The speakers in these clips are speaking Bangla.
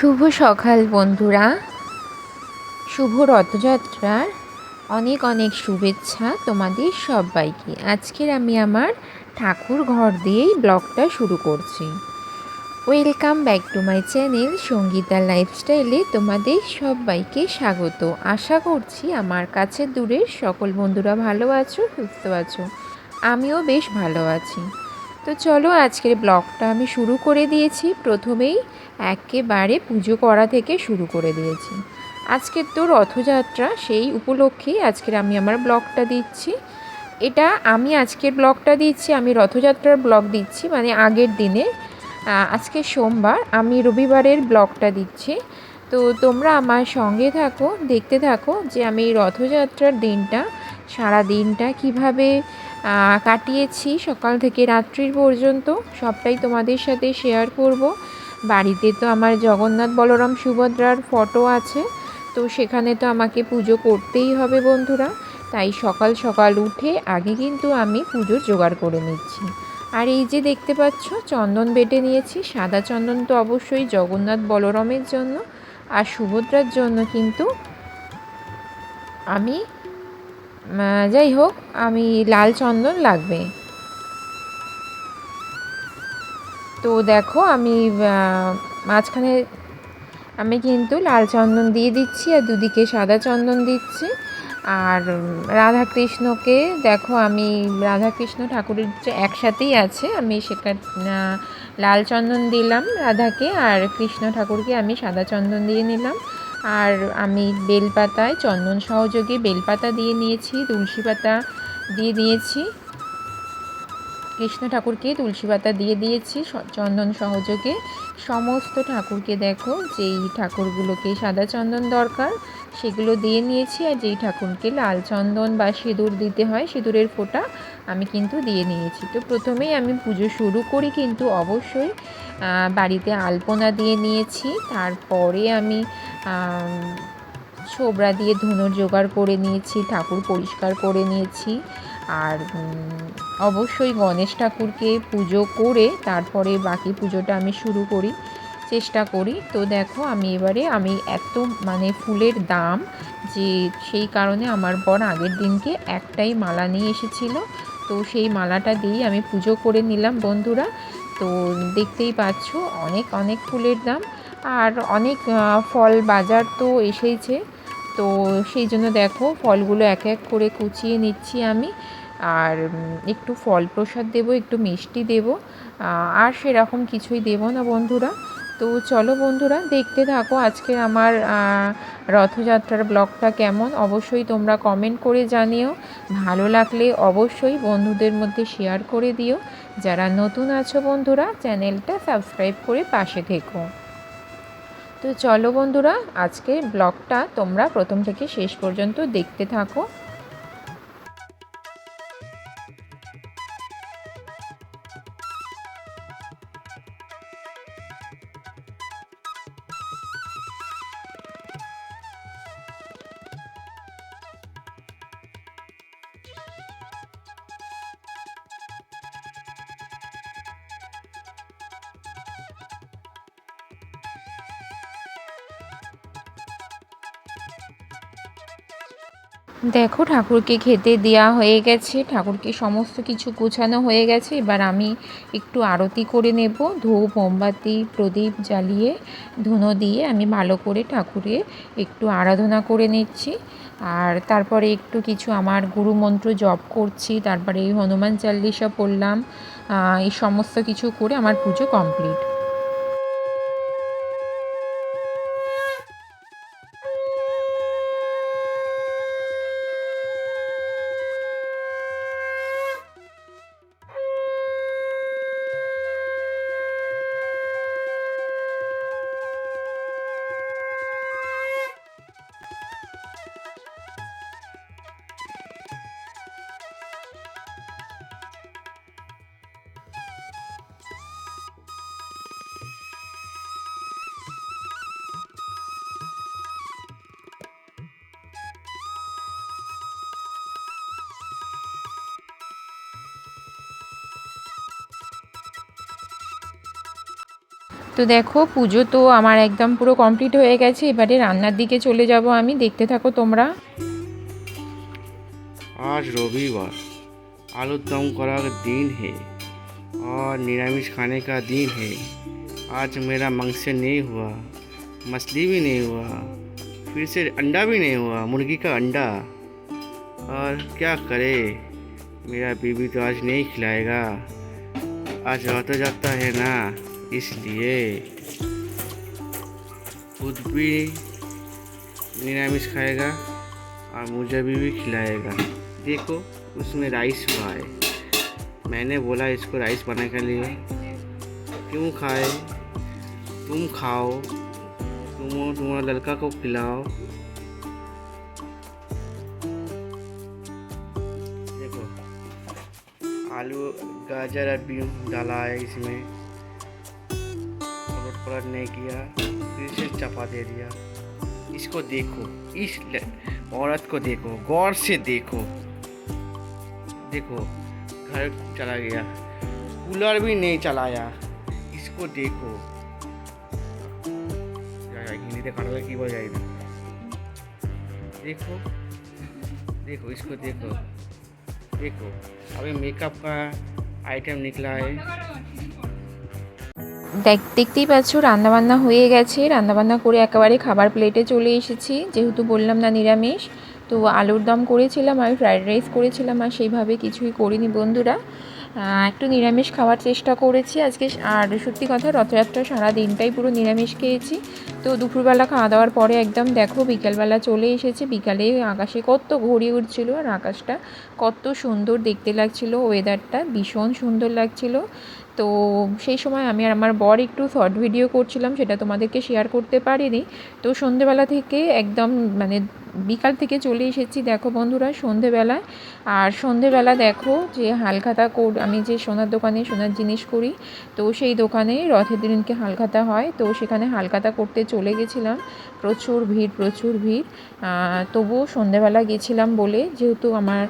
শুভ সকাল, বন্ধুরা। শুভ রথযাত্রার অনেক অনেক শুভেচ্ছা তোমাদের সবাইকে। আজকের আমি আমার ঠাকুর ঘর দিয়েই ব্লগটা শুরু করছি। Welcome back to my channel Sangeeta লাইফস্টাইলে তোমাদের সবাইকে স্বাগত। আশা করছি আমার কাছে দূরের সকল বন্ধুরা ভালো আছো, সুস্থ আছো। আমিও বেশ ভালো আছি। তো চলো আজকের ব্লগটা আমি শুরু করে দিয়েছি। প্রথমেই একেবারে পুজো করা থেকে শুরু করে দিয়েছি। আজকের তো রথযাত্রা, সেই উপলক্ষেই আজকের আমি আমার ব্লগটা দিচ্ছি। এটা আমি আজকের ব্লগটা দিচ্ছি, আমি রথযাত্রার ব্লগ দিচ্ছি মানে আগের দিনে। আজকে সোমবার, আমি রবিবারের ব্লগটা দিচ্ছি। তো তোমরা আমার সঙ্গে থাকো, দেখতে থাকো যে আমি রথযাত্রার দিনটা, সারা দিনটা কীভাবে কাটিয়েছি সকাল থেকে রাত্রির পর্যন্ত। সবটাই তোমাদের সাথে শেয়ার করব। বাড়িতে তো আমার জগন্নাথ বলরাম সুভদ্রার ফটো আছে। তো সেখানে তো আমাকে পুজো করতেই হবে বন্ধুরা। তাই সকাল সকাল উঠে আগে কিন্তু আমি পুজোর জোগাড় করে নিচ্ছি। আর এই যে দেখতে পাচ্ছ, চন্দন বেটে নিয়েছি। সাদা চন্দন তো অবশ্যই জগন্নাথ বলরামের জন্য। আর সুভদ্রার জন্য কিন্তু আমি যাই হোক, আমি লাল চন্দন লাগবে। তো দেখো, আমি মাঝখানে আমি কিন্তু লাল চন্দন দিয়ে দিচ্ছি আর দুদিকে সাদা চন্দন দিচ্ছি। আর রাধা কৃষ্ণকে দেখো, আমি রাধা কৃষ্ণ ঠাকুরের যে একসাথেই আছে, আমি সেখানে লাল চন্দন দিলাম রাধাকে আর কৃষ্ণ ঠাকুরকে আমি সাদা চন্দন দিয়ে নিলাম। আর আমি বেলপাতায়, চন্দন সহযোগে বেলপাতা দিয়ে নিয়েছি, তুলসী পাতা দিয়ে দিয়েছি কৃষ্ণ ঠাকুরকে তুলসী পাতা দিয়ে দিয়েছি চন্দন সহযোগে। সমস্ত ঠাকুরকে দেখো, যেই ঠাকুরগুলোকে সাদা চন্দন দরকার সেগুলো দিয়ে নিয়েছি আর যেই ঠাকুরকে লাল চন্দন বা সিঁদুর দিতে হয়, সিঁদুরের ফোঁটা আমি কিন্তু দিয়ে নিয়েছি। তো প্রথমেই আমি পুজো শুরু করি কিন্তু অবশ্যই বাড়িতে আলপনা দিয়ে নিয়েছি। তারপরে আমি ছোবড়া দিয়ে ধনুর জোগাড় করে নিয়েছি, ঠাকুর পরিষ্কার করে নিয়েছি। আর অবশ্যই গণেশ ঠাকুরকে পুজো করে তারপরে বাকি পুজোটা আমি শুরু করি। চেষ্টা করি। তো দেখো, আমি এবারে আমি এত মানে ফুলের দাম যে সেই কারণে আমার বর আগের দিনকে একটাই মালা নিয়ে এসেছিল। তো সেই মালাটা দিয়েই আমি পুজো করে নিলাম বন্ধুরা। তো দেখতেই পাচ্ছ, অনেক অনেক ফুলের দাম। আর অনেক ফল বাজার তো এসেইছে। তো সেই জন্য দেখো, ফলগুলো এক এক করে কুচিয়ে নিচ্ছি আমি। আর একটু ফল প্রসাদ দেবো, একটু মিষ্টি দেব। আর সেরকম কিছুই দেব না বন্ধুরা। তো চলো বন্ধুরা, দেখতে থাকো আজকে আমার রথযাত্রার ব্লগটা কেমন। অবশ্যই তোমরা কমেন্ট করে জানিও। ভালো লাগলে অবশ্যই বন্ধুদের মধ্যে শেয়ার করে দিও। যারা নতুন আছো বন্ধুরা, চ্যানেলটা সাবস্ক্রাইব করে পাশে থেকো। তো চলো বন্ধুরা আজকে ব্লগটা তোমরা প্রথম থেকে শেষ পর্যন্ত দেখতে থাকো। দেখো, ঠাকুরকে খেতে দেওয়া হয়ে গেছে। ঠাকুরকে সমস্ত কিছু গোছানো হয়ে গেছে। এবার আমি একটু আরতি করে নেব। ধূপ, মোমবাতি, প্রদীপ জ্বালিয়ে, ধুনো দিয়ে আমি ভালো করে ঠাকুরে একটু আরাধনা করে নিচ্ছি। আর তারপরে একটু কিছু আমার গুরুমন্ত্র জপ করছি। তারপরে এই হনুমান চাল্লিশা পড়লাম। এই সমস্ত কিছু করে আমার পুজো কমপ্লিট। তো দেখো পুজো তো আমার একদম পুরো কমপ্লিট হয়ে গেছে এবারে রান্নার দিকে চলে যাব আমি দেখতে থাকো তোমরা आज रविवार आलू दम करा का दिन है और निरामिष खाने का दिन है आज मेरा मांस नहीं हुआ मछली भी नहीं हुआ फिर से अंडा भी नहीं हुआ मुर्गी का अंडा और क्या करे मेरा बीबी तो आज नहीं खिलाएगा आज जाता जाता है ना इसलिए खुद भी निरामिष खाएगा और मुझे भी, भी खिलाएगा। देखो उसमें राइस हुआ है। मैंने बोला इसको राइस बनाने के लिए। क्यों खाए? तुम खाओ। तुम तुम्हारा लड़का को खिलाओ। देखो आलू गाजर और बीन डाला है इसमें। पलट नहीं किया, फिर से चपा दे दिया। इसको देखो, इस औरत को देखो, गौर से देखो। देखो, घर चला गया, कूलर भी नहीं चलाया। इसको देखो। जाएगा देखो देखो इसको देखो। देखो, अभी मेकअप का आइटम निकला है। দেখতেই পাচ্ছ, রান্নাবান্না হয়ে গেছে। রান্নাবান্না করে একেবারে খাবার প্লেটে চলে এসেছি। যেহেতু বললাম না নিরামিষ, তো আলুর দম করেছিলাম আর ফ্রাইড রাইস করেছিলাম আর সেইভাবে কিছুই করিনি বন্ধুরা। একটু নিরামিষ খাওয়ার চেষ্টা করেছি আজকে। আর সত্যি কথা, রথযাত্রা সারা দিনটাই পুরো নিরামিষ খেয়েছি। তো দুপুরবেলা খাওয়া দাওয়ার পরে একদম দেখো, বিকালবেলা চলে এসেছে। বিকালে আকাশে কত ঘড়ি উঠছিল আর আকাশটা কত সুন্দর দেখতে লাগছিল ওয়েদারটা ভীষণ সুন্দর লাগছিল। তো সেই সময় আমি আর আমার বর একটু শর্ট ভিডিও করছিলাম, সেটা তোমাদেরকে শেয়ার করতে পারিনি। তো সন্ধেবেলা থেকে একদম মানে বিকাল থেকে চলে এসেছি, দেখো বন্ধুরা, সন্ধেবেলায়। আর সন্ধেবেলা দেখো যে হালখাতা কোড, আমি যে সোনার দোকানে সোনার জিনিস করি, তো সেই দোকানে রথের দিনকে হালখাতা হয়। তো সেখানে হালখাতা করতে চলে গেছিলাম। প্রচুর ভিড় প্রচুর ভিড়। তবুও সন্ধেবেলা গেছিলাম বলে যেহেতু আমার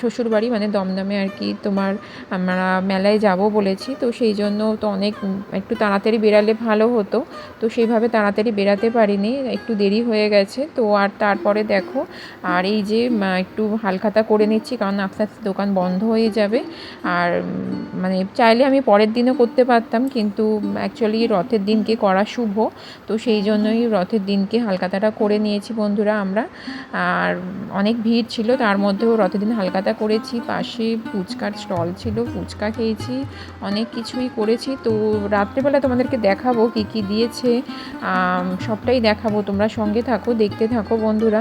শ্বশুরবাড়ি মানে দমদমে আর কি, তোমার আমরা মেলায় যাব বলেছি। তো সেই জন্য তো অনেক, একটু তাড়াতাড়ি বেরালে ভালো হতো। তো সেইভাবে তাড়াতাড়ি বেরাতে পারিনি, একটু দেরি হয়ে গেছে। তো আর তারপরে দেখো, আর এই যে একটু হালখাতা করে নিচ্ছি, কারণ আস্তে আস্তে দোকান বন্ধ হয়ে যাবে। আর মানে চাইলে আমি পরের দিনও করতে পারতাম, কিন্তু অ্যাকচুয়ালি রথের দিনকে করা শুভ। তো সেই জন্যই রথের দিনকে হালখাতাটা করে নিয়েছি বন্ধুরা আমরা। আর অনেক ভিড় ছিল, তার মধ্যেও রথের দিন হালখাতা করেছি। পাশে ফুচকার স্টল ছিল, ফুচকা খেয়েছি, অনেক কিছুই করেছি। তো রাত্রেবেলা তোমাদেরকে দেখাবো কী কী দিয়েছে। সবটাই দেখাবো, তোমরা সঙ্গে থাকো, দেখতে থাকো বন্ধুরা।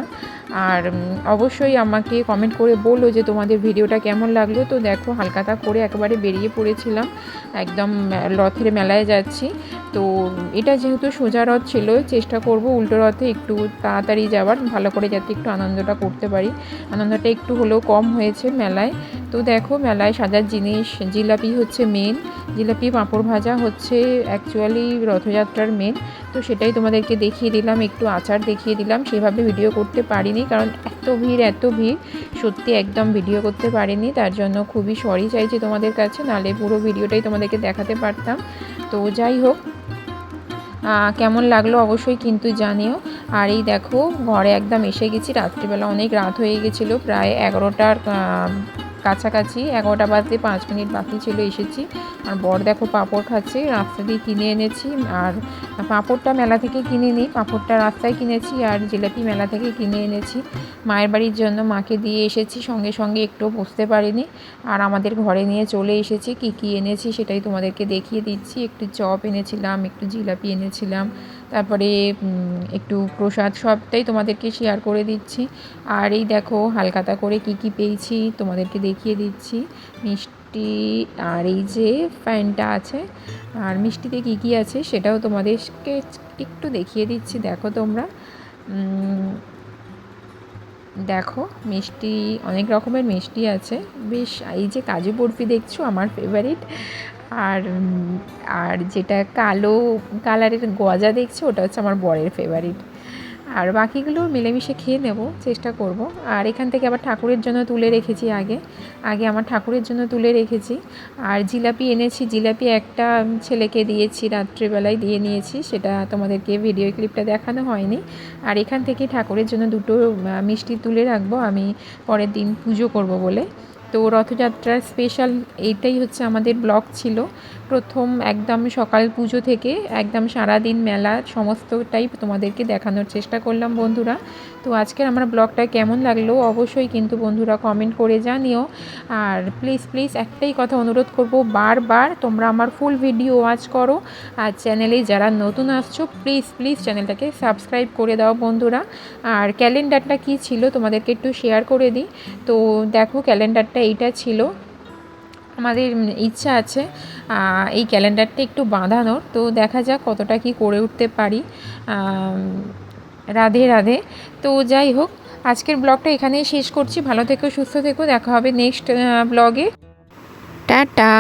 আর অবশ্যই আমাকে কমেন্ট করে বলল যে তোমাদের ভিডিওটা কেমন লাগল। তো দেখো, হালকাতা করে একেবারে বেরিয়ে পড়েছিলাম। একদম রথের মেলায় যাচ্ছি। তো, এটা যেহেতু সোজা রথ ছিল, চেষ্টা করব উল্টো রথে একটু তাড়াতাড়ি যাওয়ার, ভালো করে যাতে একটু আনন্দটা করতে পারি। আনন্দটা একটু হলেও কম হয়েছে মেলায়। তো দেখো মেলায় সাজার জিনিস, জিলাপি হচ্ছে মেন জিলাপি পাঁপড় ভাজা হচ্ছে অ্যাকচুয়ালি রথযাত্রার মেন তো সেটাই তোমাদেরকে দেখিয়ে দিলাম, একটু আচার দেখিয়ে দিলাম, সেভাবে ভিডিও করতে পারিনি কারণ এত ভিড় এত ভিড়, সত্যি একদম ভিডিও করতে পারিনি, তার জন্য খুবই সরি চাইছি তোমাদের কাছে, নালে পুরো ভিডিওটাই তোমাদেরকে দেখাতে পারতাম। তো যাই হোক কেমন লাগল অবশ্যই কিন্তু জানিও। আর এই দেখো, ঘরে একদম এসে গেছি, রাত্রিবেলা অনেক রাত হয়ে গেছিল, প্রায় এগারোটার কাছাকাছি এগারোটা বাজতে পাঁচ মিনিট বাকি ছিল, এসেছি। আর বর দেখো পাঁপড় খাচ্ছে, রাস্তা দিয়ে কিনে এনেছি। আর পাঁপড়টা মেলা থেকে কিনে নিই পাঁপড়টা রাস্তায় কিনেছি আর জিলাপি মেলা থেকে কিনে এনেছি। মায়ের বাড়ির জন্য মাকে দিয়ে এসেছি, সঙ্গে সঙ্গে একটু বসতে পারিনি। আর আমাদের ঘরে নিয়ে চলে এসেছি, কি কি এনেছি সেটাই তোমাদেরকে দেখিয়ে দিচ্ছি। একটু চপ এনেছিলাম, একটু জিলাপি এনেছিলাম তারপরে একটু প্রসাদ সবটাই তোমাদেরকে শেয়ার করে দিচ্ছি। আর এই দেখো হালখাতা করে কি কি পেয়েছি তোমাদেরকে দেখিয়ে দিচ্ছি। মিষ্টি, আর এই যে ফ্যানটা আছে, আর মিষ্টিতে কি কি আছে সেটাও তোমাদেরকে একটু দেখিয়ে দিচ্ছি। দেখো তোমরা। দেখো, মিষ্টি, অনেক রকমের মিষ্টি আছে। বেশ, এই যে কাজু বরফি দেখছ, আমার ফেভারিট আর আর যেটা কালো কালারের গজা দেখছ, ওটা হচ্ছে আমার বরের ফেভারিট আর বাকিগুলো মিলেমিশে খেয়ে নেব, চেষ্টা করব। আর এখান থেকে আবার ঠাকুরের জন্য তুলে রেখেছি আগে। আগে আমার ঠাকুরের জন্য তুলে রেখেছি। আর জিলাপি এনেছি, জিলাপি একটা ছেলেকে দিয়েছি, রাত্রিবেলায় দিয়ে নিয়েছি, সেটা তোমাদেরকে ভিডিও ক্লিপটা দেখানো হয়নি। আর এখান থেকে ঠাকুরের জন্য দুটো মিষ্টি তুলে রাখব, আমি পরের দিন পুজো করব বলে। তো রথযাত্রার স্পেশাল এইটাই হচ্ছে আমাদের ব্লক ছিল। প্রথম একদম সকাল পুজো থেকে একদম সারাদিন মেলা, সমস্তটাই তোমাদেরকে দেখানোর চেষ্টা করলাম বন্ধুরা। তো আজকের আমার ব্লগটা কেমন লাগল অবশ্যই কিন্তু বন্ধুরা কমেন্ট করে জানিও। আর প্লিজ প্লিজ একটাই কথা অনুরোধ করব, বারবার তোমরা আমার ফুল ভিডিও ওয়াচ করো। আর চ্যানেলে যারা নতুন আসছো প্লিজ প্লিজ চ্যানেলটাকে সাবস্ক্রাইব করে দাও বন্ধুরা। আর ক্যালেন্ডারটা কি ছিল তোমাদেরকে একটু শেয়ার করে দিই। তো দেখো ক্যালেন্ডারটা এইটা ছিল। আমাদের ইচ্ছা আছে এই ক্যালেন্ডারটা একটু বাঁধানোর। তো দেখা যাক কতটা কি করে উঠতে পারি। রাধে রাধে। তো যাই হোক, আজকের ব্লগটা এখানেই শেষ করছি। ভালো থেকো, সুস্থ থেকো। দেখা হবে নেক্সট ব্লগে। টাটা।